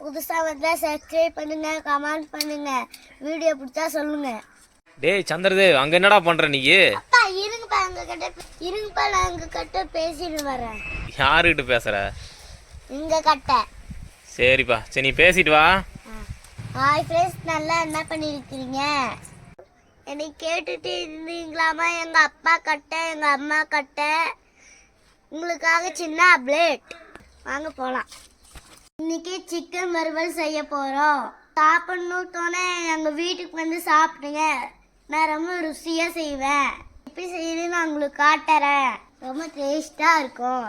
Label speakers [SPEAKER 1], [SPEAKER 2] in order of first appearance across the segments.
[SPEAKER 1] புதுசாக வந்தால் சப்ஸ்கிரைப் பண்ணுங்க கமெண்ட் பண்ணுங்க. வீடியோ பிடிச்சா சொல்லுங்க.
[SPEAKER 2] டேய் சந்திரதேவ் அங்கே என்னடா பண்ணுற நீ?
[SPEAKER 1] அப்பா இருங்கப்பா எங்க கிட்ட இருங்கப்பா நான் எங்க கிட்ட பேசிட்டு வரேன்.
[SPEAKER 2] யாருக்கிட்ட பேசுகிற
[SPEAKER 1] எங்க கிட்ட.
[SPEAKER 2] சரிப்பா. சரி நீ பேசிட்டு வா.
[SPEAKER 1] ஹாய் ஃப்ரெண்ட்ஸ் நல்லா என்ன பண்ணியிருக்கிறீங்க என்னை கேட்டுட்டு இருந்தீங்களாமா எங்க அப்பா கட்ட எங்க அம்மா கட்ட? உங்களுக்காக சின்ன அப்ளேட் வாங்க போலாம். இன்னைக்கு சிக்கன் வறுவல் செய்ய போறோம். சாப்பிடணும் தோணே. எங்க வீட்டுக்கு வந்து சாப்பிடுங்க. நான் ரொம்ப ருசியா செய்வேன். எப்படி செய்யணும்னு நான் உங்களுக்கு காட்டுறேன். ரொம்ப டேஸ்டா இருக்கும்.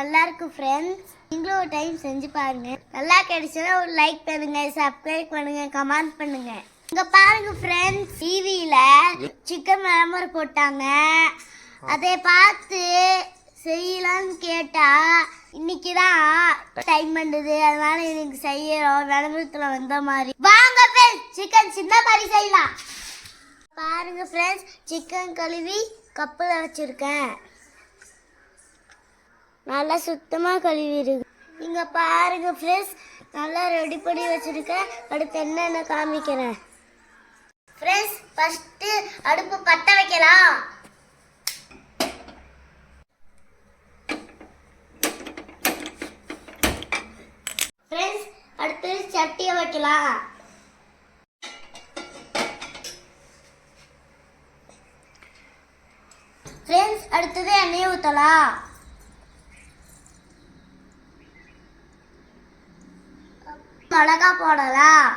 [SPEAKER 1] நல்லா இருக்கும் ஃப்ரெண்ட்ஸ் நீங்களும் ஒரு டைம் செஞ்சு பாருங்க. நல்லா கிடைச்சா ஒரு லைக் பண்ணுங்க சப்ஸ்கிரைப் பண்ணுங்க. கமெண்ட் பண்ணுங்க. இங்க பாருங்க ஃப்ரெண்ட்ஸ் டிவியில சிக்கன் விளம்பரம் போட்டாங்க. அதை பார்த்து செய்யலாம்னு கேட்டா இன்னைக்கு தான் டைம் பண்ணுது அதனால எனக்கு செய்யறோம். விளம்பரத்தில் வந்த மாதிரி. வாங்க ஃப்ரெண்ட்ஸ் சிக்கன் சின்ன மாதிரி செய்யலாம். பாருங்க ஃப்ரெண்ட்ஸ் சிக்கன் கழுவி கப்பில் வச்சிருக்கேன். நல்லா சுத்தமாக கழுவி நீங்கள் பாருங்கள் பாருங்க ஃப்ரெண்ட்ஸ் நல்லா ரெடி பண்ணி வச்சுருக்கேன். அடுத்து என்னென்ன காமிக்கிறேன்? ஃப்ரெண்ட்ஸ் ஃபஸ்ட்டு அடுப்பு பற்ற வைக்கலாம் ஃப்ரெண்ட்ஸ் அடுத்து சட்டியை வைக்கலாம். ஃப்ரெண்ட்ஸ் அடுத்தது எண்ணெய் ஊற்றலாம் மிளகா போடலாம்.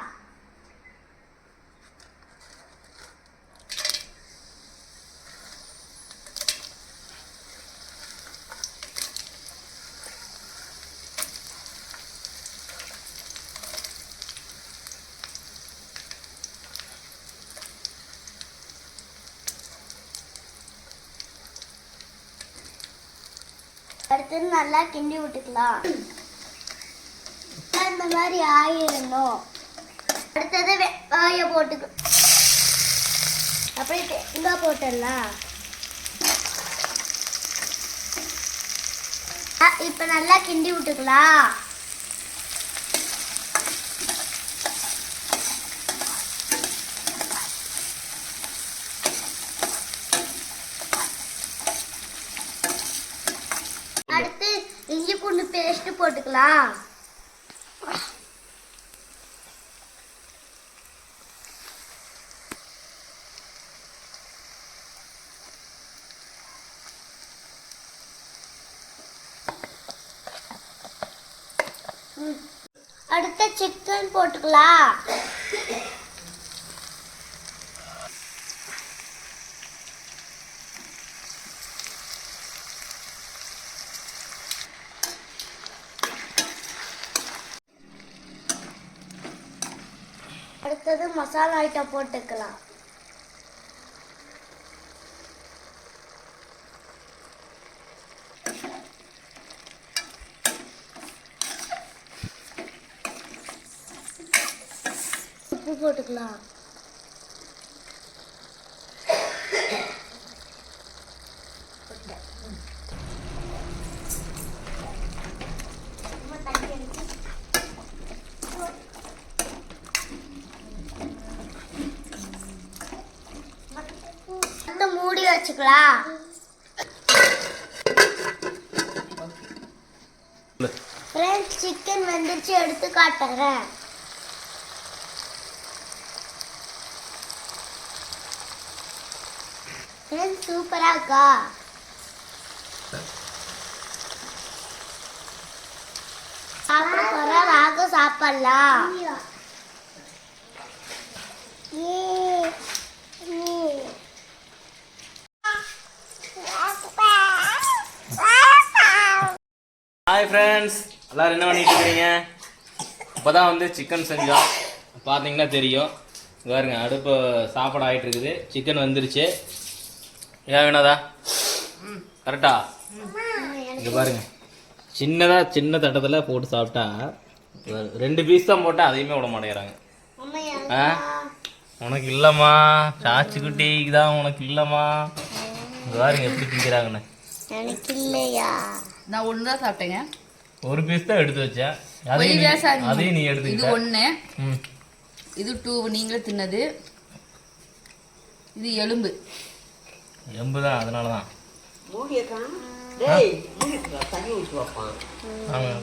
[SPEAKER 1] அடுத்தது நல்லா கிண்டி விட்டுக்கலாம். இந்த மாதிரி ஆயிடணும். அடுத்தது வெங்காய போட்டுக்க அப்படியே தேங்காய் போட்டுடலாம் இப்போ இப்ப நல்லா கிண்டி விட்டுக்கலாம் அடுத்து பேஸ்ட் போட்டுக்கலாம். அடுத்த சிக்கன் போட்டுக்கலாம். அடுத்தது மசாலா ஐட்டம் போட்டுக்கலாம். உப்பு போட்டுக்கலாம் அடுத்து மூடி வச்சுக்கலாம். ஃப்ரெண்ட்ஸ் சிக்கன் வந்துருச்சு எடுத்து காட்டுறேன். ஃப்ரெண்ட்ஸ் சூப்பரா இருக்கா? சாப்பிட போற வாங்க சாப்பிடலாம்.
[SPEAKER 2] ஹாய் ஃப்ரெண்ட்ஸ் எல்லாரும் என்ன பண்ணிட்டு இருக்கிறீங்க இப்போ தான் வந்து சிக்கன் செஞ்சோம். பார்த்தீங்கன்னா தெரியும். பாருங்க அடுப்பு சாப்பாடு ஆகிட்டு இருக்குது. சிக்கன் வந்துருச்சு. ஏன் வேணாதா கரெக்டா? இங்கே பாருங்க. சின்னதாக சின்ன தட்டத்தில் போட்டு சாப்பிட்டா ரெண்டு பீஸ் தான் போட்டால் அதையுமே விட மாட்டேங்கிறாங்க. ஆ? உனக்கு இல்லைம்மா. சாச்சி குட்டிக்கு தான் உனக்கு இல்லைம்மா. பாருங்க எப்படி திங்கிறாங்கன்னு.
[SPEAKER 1] எனக்கு இல்லையா
[SPEAKER 3] நான் ஒன்று தான் சாப்பிட்டேங்க.
[SPEAKER 2] ஒரு பீஸ் தான் எடுத்து வச்சேன் அதையும் நீ-. அதையும் நீ
[SPEAKER 3] இது
[SPEAKER 2] எடுத்துக்கிட்ட
[SPEAKER 3] ஒண்ணு.
[SPEAKER 2] ம்.
[SPEAKER 3] இது டூ நீங்களே தின்னது. இது எலும்பு.
[SPEAKER 2] எம்பு தான் அதனால தான்.
[SPEAKER 4] காணும் டேய் மூடி தண்ணி ஊற்றி வைப்பான்.
[SPEAKER 2] ஆமாம்